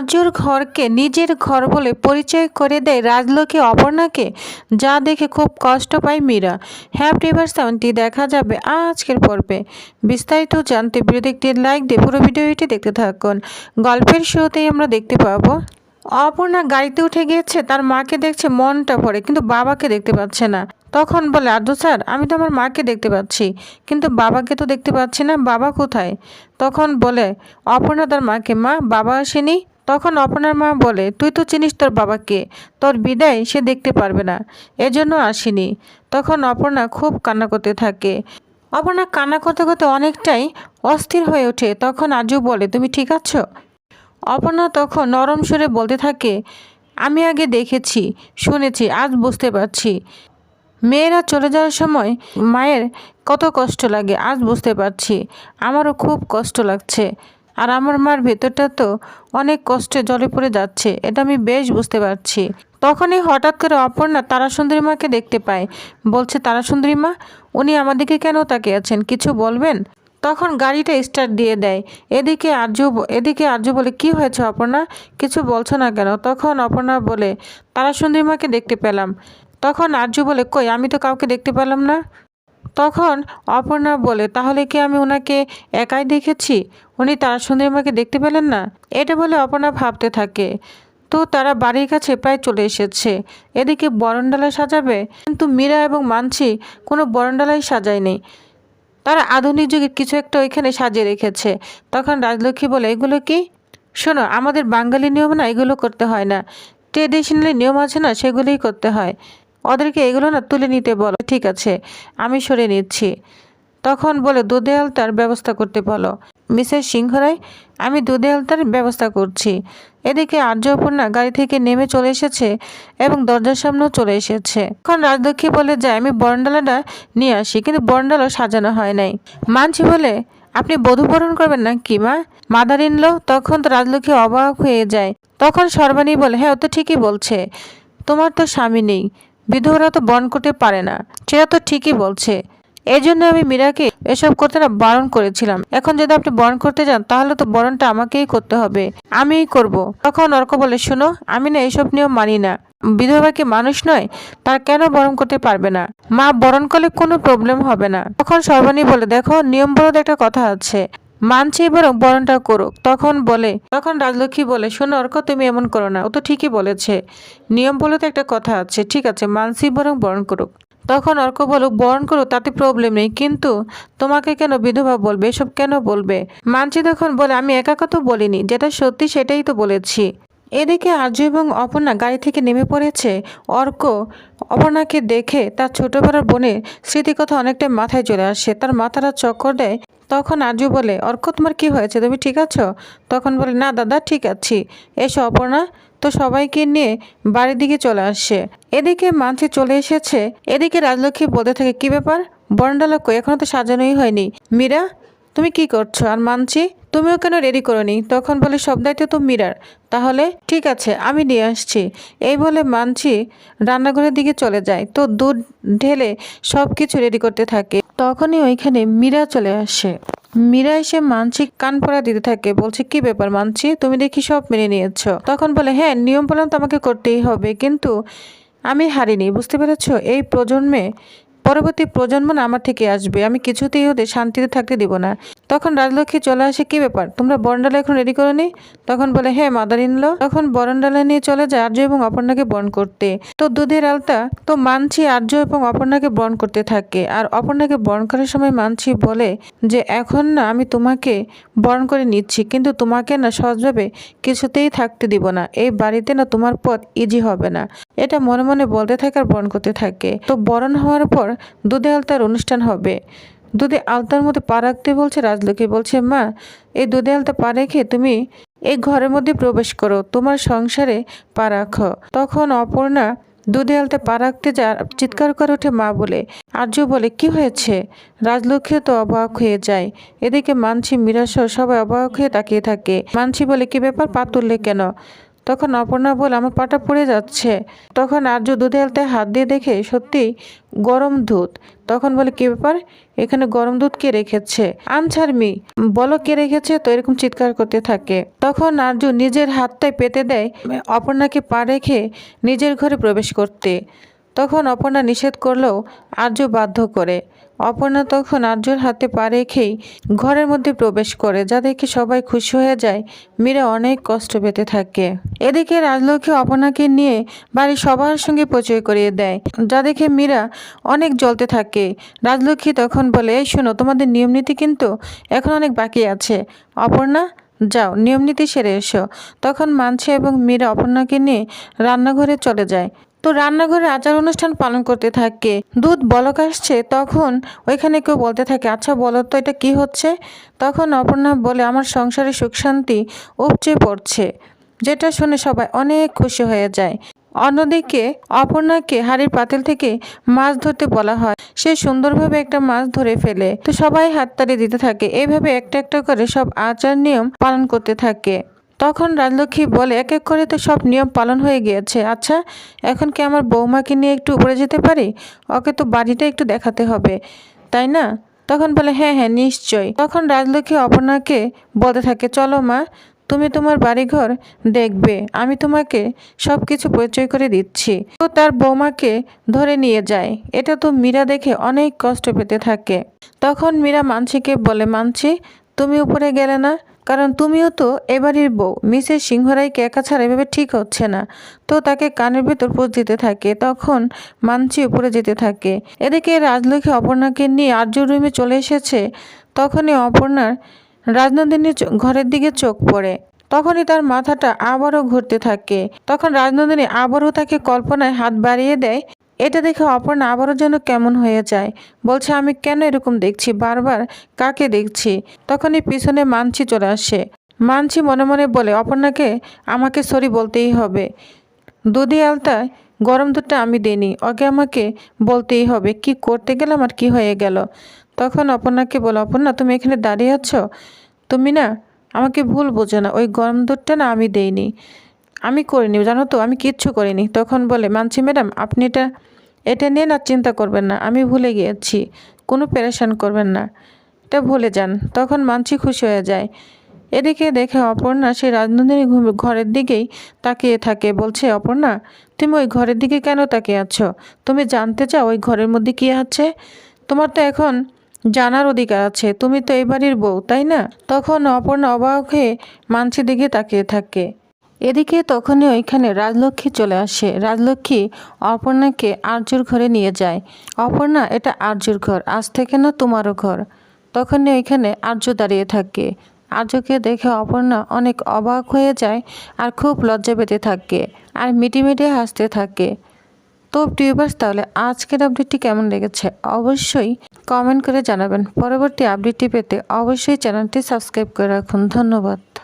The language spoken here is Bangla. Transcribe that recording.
আর্যর ঘরকে নিজের ঘর বলে পরিচয় করে দেয় রাজলক্ষ্মী অপর্ণাকে, যা দেখে খুব কষ্ট পায় মীরা। হ্যাপ রিভার সেভেনটি দেখা যাবে আজকের পর্বে। বিস্তারিত জানতে ভিডিও দেখতে লাইক দিয়ে পুরো ভিডিওটি দেখতে থাকুন। গল্পের শুরুতেই আমরা দেখতে পাবো, অপর্ণা গাড়িতে উঠে গিয়েছে, তার মাকে দেখছে, মনটা ভরে, কিন্তু বাবাকে দেখতে পাচ্ছে না। তখন বলে আদু স্যার, আমি তো আমার মাকে দেখতে পাচ্ছি, কিন্তু বাবাকে তো দেখতে পাচ্ছি না, বাবা কোথায়? তখন বলে, অপর্ণা তার মাকে, মা, বাবা আসেনি? তখন অপর্ণার মা বলে, তুই তো চিনিস তোর বাবাকে, তোর বিদায় সে দেখতে পারবে না, এজন্য আসেনি। তখন অপর্ণা খুব কান্না করতে থাকে। অপর্ণা কান্না করতে করতে অনেকটাই অস্থির হয়ে ওঠে। তখন আজু বলে, তুমি ঠিক আছো? অপর্ণা তখন নরম সুরে বলতে থাকে, আমি আগে দেখেছি, শুনেছি, আজ বুঝতে পারছি। মেয়েরা চলে যাওয়ার সময় মায়ের কত কষ্ট লাগে, আজ বুঝতে পারছি। আমারও খুব কষ্ট লাগছে। আর আমার মার ভেতরটা তো অনেক কষ্টে জলে পড়ে যাচ্ছে, এটা আমি বেশ বুঝতে পারছি। তখনই হঠাৎ করে অপর্ণা তারাসুন্দরী মাকে দেখতে পায়। বলছে, তারাসুন্দরী মা, উনি আমাদেরকে কেন তাকিয়ে আছেন? কিছু বলবেন? তখন গাড়িটা স্টার্ট দিয়ে দেয়। এদিকে আর্য এদিকে আর্য বলে, কি হয়েছে অপর্ণা? কিছু বলছো না কেন? তখন অপর্ণা বলে তারা সুন্দরীমাকে দেখতে পেলাম। তখন আর্য বলে, কই, আমি তো কাউকে দেখতে পেলাম না। তখন অপর্ণা বলে, তাহলে কি আমি ওনাকে একাই দেখেছি? উনি তারা সুন্দরীমাকে দেখতে পেলেন না? এটা বলে অপর্ণা ভাবতে থাকে। তো তারা বাড়ির কাছে প্রায় চলে এসেছে। এদিকে বরণডালা সাজাবে? কিন্তু মীরা এবং মানছি কোনো বরণডালাই সাজায়নি। তারা আধুনিক যুগের কিছু একটা ওইখানে সাজিয়ে রেখেছে। তখন রাজলক্ষ্মী বলে, এগুলো কি? শোনো, আমাদের বাঙালি নিয়ম না, এগুলো করতে হয় না। ট্রেডিশনালি নিয়ম আছে না, সেগুলোই করতে হয়। ওদেরকে এগুলো না তুলে নিতে বলো। ঠিক আছে, আমি সরে নিচ্ছি। তখন বলে, দুধে আলতার ব্যবস্থা করতে বলো। মিসেস সিংহরায়, আমি দুধে আলতার ব্যবস্থা করছি। এদিকে আর্যপূর্ণা গাড়ি থেকে নেমে চলে এসেছে এবং দরজার সামনেও চলে এসেছে। এখন রাজলক্ষ্মী বলে যায় আমি বরণডালাটা নিয়ে আসি। কিন্তু বরণডালা সাজানো হয় নাই। মানছি বলে, আপনি বধূ বরণ করবেন না কি মা? মাদার ইনলো তখন তো রাজলক্ষ্মী অবাক হয়ে যায়। তখন সর্বাণী বলে হ্যাঁ ও তো ঠিকই বলছে। তোমার তো স্বামী নেই। বিধবারা তো বরণ করতে পারে না। সেটা তো ঠিকই বলছে। এই জন্য আমি মীরাকে এসব করতে না বারণ করেছিলাম। এখন যদি আপনি বরণ করতে যান, তাহলে তো বরণটা আমাকেই করতে হবে। আমিই করব। তখন অর্ক বলে, শোনো, আমি না এসব নিয়ম মানি না। বিধবা কি মানুষ নয়? তার কেন বরণ করতে পারবে না? মা বরণ করলে কোনো প্রবলেম হবে না। তখন সর্বাণী বলে, দেখো নিয়ম বলতে একটা কথা আছে। মানছি বরং বরণটা করুক। তখন বলে, তখন রাজলক্ষ্মী বলে, শোনো অর্ক, তুমি এমন করো না। ও তো ঠিকই বলেছে। নিয়ম বলে তো একটা কথা আছে, ঠিক আছে মানসি বরং বরণ করুক। তখন অর্ক বলো, বরণ করো, তাতে প্রবলেম নেই, কিন্তু তোমাকে কেন বিধবা বলবে? এসব কেন বলবে? মানছি তখন বলে, আমি একা কথা বলিনি, যেটা সত্যি সেটাই তো বলেছি। এদিকে আর্য এবং অপর্ণা গাড়ি থেকে নেমে পড়েছে। অর্ক অপর্ণাকে দেখে তার ছোটবেলার বোনের স্মৃতিকথা অনেকটাই মাথায় চলে আসে। তার মাথাটা চক্কর দেয়। তখন আর্য বলে, অর্ক, তোমার কী হয়েছে? তুমি ঠিক আছো? তখন বলে, না দাদা, ঠিক আছি। এসো অপর্ণা। তো সবাইকে নিয়ে বাড়ির দিকে চলে আসছে এদিকে মানসি চলে এসেছে। এদিকে রাজলক্ষ্মী বলতে থাকে, কি ব্যাপার? বরণডালা এখনও তো সাজানোই হয়নি। মীরা তুমি কি করছ আর মানছি তুমিও কেন রেডি করনি? তখন বলে, সব দায়িত্ব তো মীরার। তাহলে ঠিক আছে, আমি নিয়ে আসছি। এই বলে মানছি রান্নাঘরের দিকে চলে যায়। তো দুধ ঢেলে সব কিছু রেডি করতে থাকে। তখনই ওইখানে মীরা চলে আসে। মীরা এসে মানসি কান পড়া দিতে থাকে। বলছে, কি ব্যাপার মানছি? তুমি দেখি সব মেনে নিয়েছ? তখন বলে হ্যাঁ নিয়ম পালন তো আমাকে করতেই হবে, কিন্তু আমি হারিনি, বুঝতে পেরেছ? এই প্রজন্মে পরবর্তী প্রজন্ম না আমার থেকে আসবে। আমি কিছুতেই ওদের শান্তিতে থাকতে দিব না। তখন রাজলক্ষ্মী চলে আসে কি ব্যাপার? তোমরা বরণডালা এখন রেডি করনি? তখন বলে হ্যাঁ মাদার ইনলো তখন বরণডালা নিয়ে চলে যায় আর্য এবং অপর্ণাকে বরণ করতে। তো দুধের আলতা, তো মানছি আর্য এবং অপর্ণাকে বরণ করতে থাকে। আর অপর্ণাকে বরণ করার সময় মানছি বলে যে, এখন না, আমি তোমাকে বরণ করে নিচ্ছি, কিন্তু তোমাকে না সহজভাবে কিছুতেই থাকতে দিব না। এই বাড়িতে না তোমার পথ ইজি হবে না। এটা মনে মনে বলতে থাকে আর বরণ করতে থাকে। তো বরণ হওয়ার পর দুধে আলতার অনুষ্ঠান হবে। দুধে আলতার মধ্যে পা রাখতে বলছে রাজলক্ষ্মী, বলছে, মা, এই দুধে আলতা পা রেখে তুমি এই ঘরের মধ্যে প্রবেশ করো, তোমার সংসারে পা রাখো। তখন অপর্ণা দুধে আলতে পা রাখতে যা চিৎকার করে ওঠে মা বলে, আর্য বলে, কি হয়েছে? রাজলক্ষ্মী তো অবাক হয়ে যায়। এদিকে মানসি মীরাসহ সবাই অবাক হয়ে তাকিয়ে থাকে। মানসি বলে, কি ব্যাপার? পা তুললে কেন? তখন অপর্ণা বলে, আমার পাটা পড়ে যাচ্ছে। তখন আর্য দুধে আলতে হাত দিয়ে দেখে, সত্যি, গরম দুধ। তখন বলে, কি ব্যাপার? এখানে গরম দুধ কে রেখেছে? আনছাড়মি বলো, কে রেখেছে? তো এরকম চিৎকার করতে থাকে। তখন আর্য নিজের হাতটাই পেতে দেয় অপর্ণাকে পা রেখে নিজের ঘরে প্রবেশ করতে। তখন অপর্ণা নিষেধ করলেও আর্য বাধ্য করে। অপর্ণা তখন আর্যর হাতে পা রেখেই ঘরের মধ্যে প্রবেশ করে, যা দেখে সবাই খুশি হয়ে যায়। মীরা অনেক কষ্ট পেতে থাকে। এদিকে রাজলক্ষ্মী অপর্ণাকে নিয়ে বাড়ির সবার সঙ্গে পরিচয় করিয়ে দেয়, যা দেখে মীরা অনেক জ্বলতে থাকে। রাজলক্ষ্মী তখন বলে, এই শোনো, তোমাদের নিয়মনীতি কিন্তু এখন অনেক বাকি আছে। অপর্ণা, যাও নিয়মনীতি সেরে এসো। তখন মানছে এবং মীরা অপর্ণাকে নিয়ে রান্নাঘরে চলে যায়। তো রান্নাঘরে আচার অনুষ্ঠান পালন করতে থাকে। দুধ বলক আসছে, তখন ওইখানে কেউ বলতে থাকে আচ্ছা বলো তো এটা কি হচ্ছে? তখন অপর্ণা বলে, আমার সংসারে সুখ শান্তি উপচে পড়ছে। যেটা শুনে সবাই অনেক খুশি হয়ে যায়। অন্যদিকে অপর্ণাকে হাড়ির পাতিল থেকে মাছ ধরতে বলা হয়। সে সুন্দরভাবে একটা মাছ ধরে ফেলে। তো সবাই হাততালি দিতে থাকে। এইভাবে একটা একটা করে সব আচার নিয়ম পালন করতে থাকে। তখন রাজলক্ষ্মী বলে, এক এক করে তো সব নিয়ম পালন হয়ে গিয়েছে। আচ্ছা এখন কি আমার বৌমাকে নিয়ে একটু উপরে যেতে পারি? ওকে তো বাড়িটা একটু দেখাতে হবে, তাই না? তখন বলে হ্যাঁ হ্যাঁ নিশ্চয়ই। তখন রাজলক্ষ্মী অপর্ণাকে বলতে থাকে, চলো মা, তুমি তোমার বাড়িঘর দেখবে। আমি তোমাকে সব কিছু পরিচয় করে দিচ্ছি। তো তার বৌমাকে ধরে নিয়ে যায়। এটা তো মীরা দেখে অনেক কষ্ট পেতে থাকে। তখন মীরা মানসিকে বলে মানছি তুমি উপরে গেলে না? কারণ তুমিও তো এবারের বউ। মিসেস সিংহরাইকে একা ছাড়া এভাবে ঠিক হচ্ছে না। তো তাকে কানের ভেতর পোষ দিতে থাকে, তখন মানছি উপরে যেতে থাকে। এদিকে রাজলক্ষ্মী অপর্ণাকে নিয়ে আর্য রুমে চলে এসেছে, তখনই অপর্ণার রাজনন্দিনীর চো- ঘরের দিকে চোখ পড়ে। তখনই তার মাথাটা আবারও ঘুরতে থাকে। তখন রাজনন্দিনী আবারও তাকে কল্পনায় হাত বাড়িয়ে দেয় এটা দেখে অপর্ণা আবারও যেন কেমন হয়ে যায়। বলছে, আমি কেন এরকম দেখছি? বারবার কাকে দেখছি? তখনই পিছনে মানছি চলে আসে। মানছি মনে মনে বলে, অপর্ণাকে আমাকে সরি বলতেই হবে। দুধি আলতায় গরম দুধটা আমি দিইনি। ওকে আমাকে বলতেই হবে। কি করতে গেলাম আর কি হয়ে গেল? তখন অপর্ণাকে বলো, অপর্ণা, তুমি এখানে দাঁড়িয়ে আছো? তুমি না আমাকে ভুল বোঝো না। ওই গরম দুধটা না আমি দেইনি। আমি করিনি, জানো তো, আমি কিচ্ছু করিনি। তখন বলে, মানছি ম্যাডাম, আপনি এটা এটা নিয়ে না চিন্তা করবেন না, আমি ভুলে গিয়েছি, কোনো পেরেশান করবেন না। এটা ভুলে যান। তখন মানছি খুশি হয়ে যায়। এদিকে দেখে অপর্ণা সেই রাজনন্দিনী ঘরের দিকেই তাকিয়ে থাকে। বলছে, অপর্ণা, তুমি ওই ঘরের দিকে কেন তাকিয়ে আছো? তুমি জানতে চাও ওই ঘরের মধ্যে কী আছে? তোমার তো এখন জানার অধিকার আছে, তুমি তো এই বাড়ির বউ, তাই না? তখন অপর্ণা অবাক হয়ে মানসির দিকে তাকিয়ে থাকে। এদিকে তখনই ওইখানে রাজলক্ষ্মী চলে আসে। রাজলক্ষ্মী অপর্ণাকে আর্যর ঘরে নিয়ে যায়। অপর্ণা, এটা আর্যর ঘর, আজ থেকে না তোমারও ঘর? তখনই ওইখানে আর্য দাঁড়িয়ে থাকে। আর্যকে দেখে অপর্ণা অনেক অবাক হয়ে যায় আর খুব লজ্জা পেতে থাকে আর মিটি মিটি হাসতে থাকে। তো টিউবার্স তাহলে আজকের আপডেটটি কেমন লেগেছে? অবশ্যই কমেন্ট করে জানাবেন। পরবর্তী আপডেটটি পেতে অবশ্যই চ্যানেলটি সাবস্ক্রাইব করে রাখুন। ধন্যবাদ।